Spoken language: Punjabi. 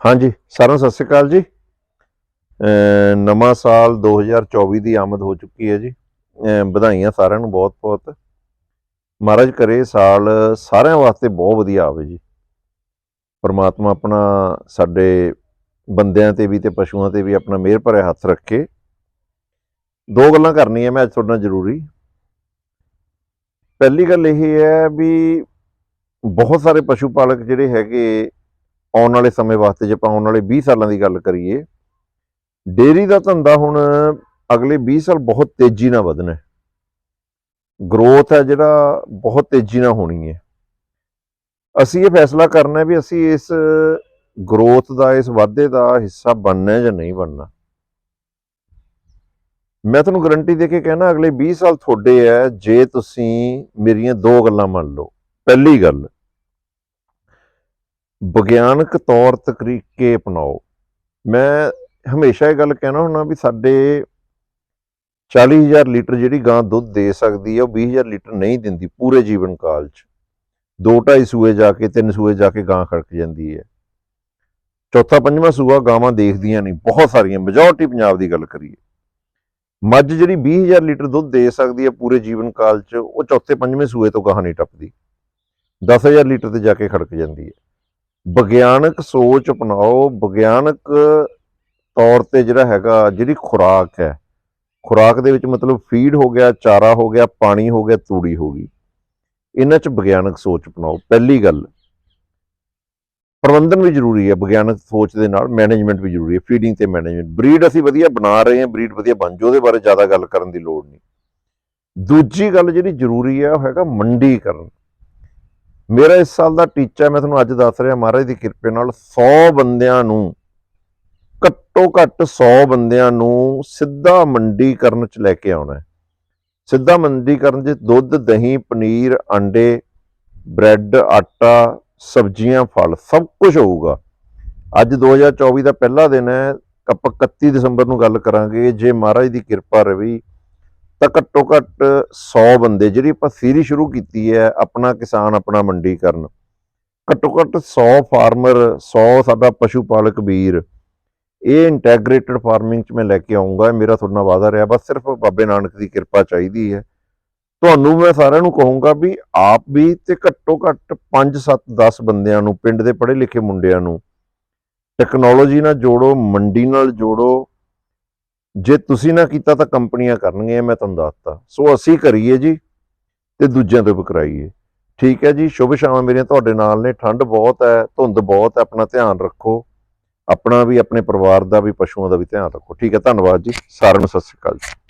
ਹਾਂਜੀ, ਸਾਰਿਆਂ ਨੂੰ ਸਤਿ ਸ਼੍ਰੀ ਅਕਾਲ ਜੀ। ਨਵਾਂ ਸਾਲ 2024 ਦੀ ਆਮਦ ਹੋ ਚੁੱਕੀ ਹੈ ਜੀ। ਵਧਾਈਆਂ ਸਾਰਿਆਂ ਨੂੰ ਬਹੁਤ-ਬਹੁਤ। ਮਹਾਰਾਜ ਕਰੇ ਸਾਲ ਸਾਰਿਆਂ ਵਾਸਤੇ ਬਹੁਤ ਵਧੀਆ ਆਵੇ ਜੀ। ਪਰਮਾਤਮਾ ਆਪਣਾ ਸਾਡੇ ਬੰਦਿਆਂ ਤੇ ਵੀ ਤੇ ਪਸ਼ੂਆਂ ਤੇ ਵੀ ਆਪਣਾ ਮਿਹਰ ਭਰਿਆ ਹੱਥ ਰੱਖੇ। ਦੋ ਗੱਲਾਂ ਕਰਨੀਆਂ ਮੈਂ ਅੱਜ ਤੁਹਾਡੇ ਨਾਲ ਜ਼ਰੂਰੀ। ਪਹਿਲੀ ਗੱਲ ਇਹ ਹੈ ਵੀ ਬਹੁਤ ਸਾਰੇ ਪਸ਼ੂ ਪਾਲਕ ਜਿਹੜੇ ਹੈਗੇ ਆਉਣ ਵਾਲੇ ਸਮੇਂ ਵਾਸਤੇ ਜੇ ਆਪਾਂ ਆਉਣ ਵਾਲੇ 20 ਸਾਲਾਂ ਦੀ ਗੱਲ ਕਰੀਏ ਡੇਰੀ ਦਾ ਧੰਦਾ ਹੁਣ ਅਗਲੇ 20 ਸਾਲ ਬਹੁਤ ਤੇਜ਼ੀ ਨਾਲ ਵਧਣਾ ਹੈ। ਗਰੋਥ ਹੈ ਜਿਹੜਾ, ਬਹੁਤ ਤੇਜ਼ੀ ਨਾਲ ਹੋਣੀ ਹੈ। ਅਸੀਂ ਇਹ ਫੈਸਲਾ ਕਰਨਾ ਵੀ ਅਸੀਂ ਇਸ ਗਰੋਥ ਦਾ, ਇਸ ਵਾਧੇ ਦਾ ਹਿੱਸਾ ਬਣਨਾ ਜਾਂ ਨਹੀਂ ਬਣਨਾ। ਮੈਂ ਤੁਹਾਨੂੰ ਗਾਰੰਟੀ ਦੇ ਕੇ ਕਹਿਣਾ, ਅਗਲੇ 20 ਸਾਲ ਤੁਹਾਡੇ ਹੈ, ਜੇ ਤੁਸੀਂ ਮੇਰੀਆਂ ਦੋ ਗੱਲਾਂ ਮੰਨ ਲਓ। ਪਹਿਲੀ ਗੱਲ ਵਿਗਿਆਨਕ ਤੌਰ ਤਰੀਕੇ ਅਪਣਾਓ। ਮੈਂ ਹਮੇਸ਼ਾ ਇਹ ਗੱਲ ਕਹਿਣਾ ਹੁੰਦਾ ਵੀ ਸਾਡੇ 40000 ਲੀਟਰ ਜਿਹੜੀ ਗਾਂ ਦੁੱਧ ਦੇ ਸਕਦੀ ਹੈ ਉਹ 20000 ਲੀਟਰ ਨਹੀਂ ਦਿੰਦੀ ਪੂਰੇ ਜੀਵਨ ਕਾਲ 'ਚ। ਦੋ ਢਾਈ ਸੂਏ ਜਾ ਕੇ, ਤਿੰਨ ਸੂਏ ਜਾ ਕੇ ਗਾਂ ਖੜਕ ਜਾਂਦੀ ਹੈ। ਚੌਥਾ, ਪੰਜਵਾਂ ਸੂਆ ਗਾਵਾਂ ਦੇਖਦੀਆਂ ਨਹੀਂ, ਬਹੁਤ ਸਾਰੀਆਂ ਮੈਜੋਰਟੀ ਪੰਜਾਬ ਦੀ ਗੱਲ ਕਰੀਏ। ਮੱਝ ਜਿਹੜੀ 20000 ਲੀਟਰ ਦੁੱਧ ਦੇ ਸਕਦੀ ਹੈ ਪੂਰੇ ਜੀਵਨ ਕਾਲ 'ਚ, ਉਹ ਚੌਥੇ, ਪੰਜਵੇਂ ਸੂਏ ਤੋਂ ਗਾਂ ਨਹੀਂ ਟੱਪਦੀ। 10000 ਲੀਟਰ ਤੇ ਜਾ ਕੇ ਖੜਕ ਜਾਂਦੀ ਹੈ। ਵਿਗਿਆਨਕ ਸੋਚ ਅਪਣਾਓ, ਵਿਗਿਆਨਕ ਤੌਰ ਤੇ ਜਿਹੜਾ ਹੈਗਾ, ਜਿਹੜੀ ਖੁਰਾਕ ਹੈ। ਖੁਰਾਕ ਦੇ ਵਿੱਚ ਮਤਲਬ ਫੀਡ ਹੋ ਗਿਆ, ਚਾਰਾ ਹੋ ਗਿਆ, ਪਾਣੀ ਹੋ ਗਿਆ, ਤੂੜੀ ਹੋ ਗਈ। ਇਹਨਾਂ 'ਚ ਵਿਗਿਆਨਕ ਸੋਚ ਅਪਣਾਓ, ਪਹਿਲੀ ਗੱਲ। ਪ੍ਰਬੰਧਨ ਵੀ ਜ਼ਰੂਰੀ ਹੈ, ਵਿਗਿਆਨਕ ਸੋਚ ਦੇ ਨਾਲ ਮੈਨੇਜਮੈਂਟ ਵੀ ਜ਼ਰੂਰੀ ਹੈ ਫੀਡਿੰਗ ਤੇ ਮੈਨੇਜਮੈਂਟ ਬਰੀਡ ਅਸੀਂ ਵਧੀਆ ਬਣਾ ਰਹੇ ਹਾਂ ਬਰੀਡ ਵਧੀਆ ਬਣ ਜੋ ਉਹਦੇ ਬਾਰੇ ਜ਼ਿਆਦਾ ਗੱਲ ਕਰਨ ਦੀ ਲੋੜ ਨਹੀਂ। ਦੂਜੀ ਗੱਲ ਜਿਹੜੀ ਜ਼ਰੂਰੀ ਹੈ, ਉਹ ਹੈਗਾ ਮੰਡੀਕਰਨ। ਮੇਰਾ ਇਸ ਸਾਲ ਦਾ ਟੀਚਾ ਮੈਂ ਤੁਹਾਨੂੰ ਅੱਜ ਦੱਸ ਰਿਹਾ, ਮਹਾਰਾਜ ਦੀ ਕਿਰਪਾ ਨਾਲ 100 ਬੰਦਿਆਂ ਨੂੰ, ਘੱਟੋ ਘੱਟ 100 ਬੰਦਿਆਂ ਨੂੰ ਸਿੱਧਾ ਮੰਡੀਕਰਨ ਚ ਲੈ ਕੇ ਆਉਣਾ ਹੈ। ਸਿੱਧਾ ਮੰਡੀਕਰਨ ਚ ਦੁੱਧ, ਦਹੀਂ, ਪਨੀਰ ਅੰਡੇ ਬ੍ਰੈਡ, ਆਟਾ, ਸਬਜ਼ੀਆਂ, ਫਲ, ਸਭ ਕੁਝ ਹੋਊਗਾ। ਅੱਜ 2024 ਦਾ ਪਹਿਲਾ ਦਿਨ ਹੈ, ਆਪਾਂ 31 ਦਸੰਬਰ ਨੂੰ ਗੱਲ ਕਰਾਂਗੇ, ਜੇ ਮਹਾਰਾਜ ਦੀ ਕਿਰਪਾ ਰਵੀ ਤਾਂ ਘੱਟੋ ਘੱਟ 100 ਬੰਦੇ ਜਿਹੜੀ ਆਪਾਂ ਸੀਰੀ ਸ਼ੁਰੂ ਕੀਤੀ ਹੈ ਆਪਣਾ ਕਿਸਾਨ ਆਪਣਾ ਮੰਡੀਕਰਨ ਘੱਟੋ ਘੱਟ 100 ਫਾਰਮਰ 100 ਸਾਡਾ ਪਸ਼ੂ ਪਾਲਕ ਵੀਰ, ਇਹ ਇੰਟੈਗ੍ਰੇਟਡ ਫਾਰਮਿੰਗ ਚ ਮੈਂ ਲੈ ਕੇ ਆਉਂਗਾ ਇਹ ਮੇਰਾ ਤੁਹਾਡਾ ਵਾਅਦਾ ਰਿਹਾ, ਬਸ ਸਿਰਫ ਬਾਬੇ ਨਾਨਕ ਦੀ ਕਿਰਪਾ ਚਾਹੀਦੀ ਹੈ। ਤੁਹਾਨੂੰ ਮੈਂ ਸਾਰਿਆਂ ਨੂੰ ਕਹੂੰਗਾ ਵੀ ਆਪ ਵੀ ਤੇ ਘੱਟੋ ਘੱਟ 5 7 10 ਬੰਦਿਆਂ ਨੂੰ, ਪਿੰਡ ਦੇ ਪੜ੍ਹੇ ਲਿਖੇ ਮੁੰਡਿਆਂ ਨੂੰ ਟੈਕਨੋਲੋਜੀ ਨਾਲ ਜੋੜੋ, ਮੰਡੀ ਨਾਲ ਜੋੜੋ ਜੇ ਤੁਸੀਂ ਨਾ ਕੀਤਾ ਤਾਂ ਕੰਪਨੀਆਂ ਕਰਨਗੀਆਂ, ਮੈਂ ਤੁਹਾਨੂੰ ਦੱਸਤਾ। ਸੋ ਅਸੀਂ ਕਰੀਏ ਜੀ ਤੇ ਦੂਜਿਆਂ ਤੋਂ ਵੀ ਕਰਾਈਏ ਠੀਕ ਹੈ ਜੀ, ਸ਼ੁਭ ਸ਼ਾਮਾਂ ਮੇਰੀਆਂ, ਤੁਹਾਡੇ ਨਾਲ ਨੇ। ਠੰਡ ਬਹੁਤ ਹੈ, ਧੁੰਦ ਬਹੁਤ ਹੈ, ਆਪਣਾ ਧਿਆਨ ਰੱਖੋ। ਆਪਣਾ ਵੀ, ਆਪਣੇ ਪਰਿਵਾਰ ਦਾ ਵੀ, ਪਸ਼ੂਆਂ ਦਾ ਵੀ ਧਿਆਨ ਰੱਖੋ। ਠੀਕ ਹੈ, ਧੰਨਵਾਦ ਜੀ। ਸਾਰਿਆਂ ਨੂੰ ਸਤਿ ਸ਼੍ਰੀ ਅਕਾਲ ਜੀ।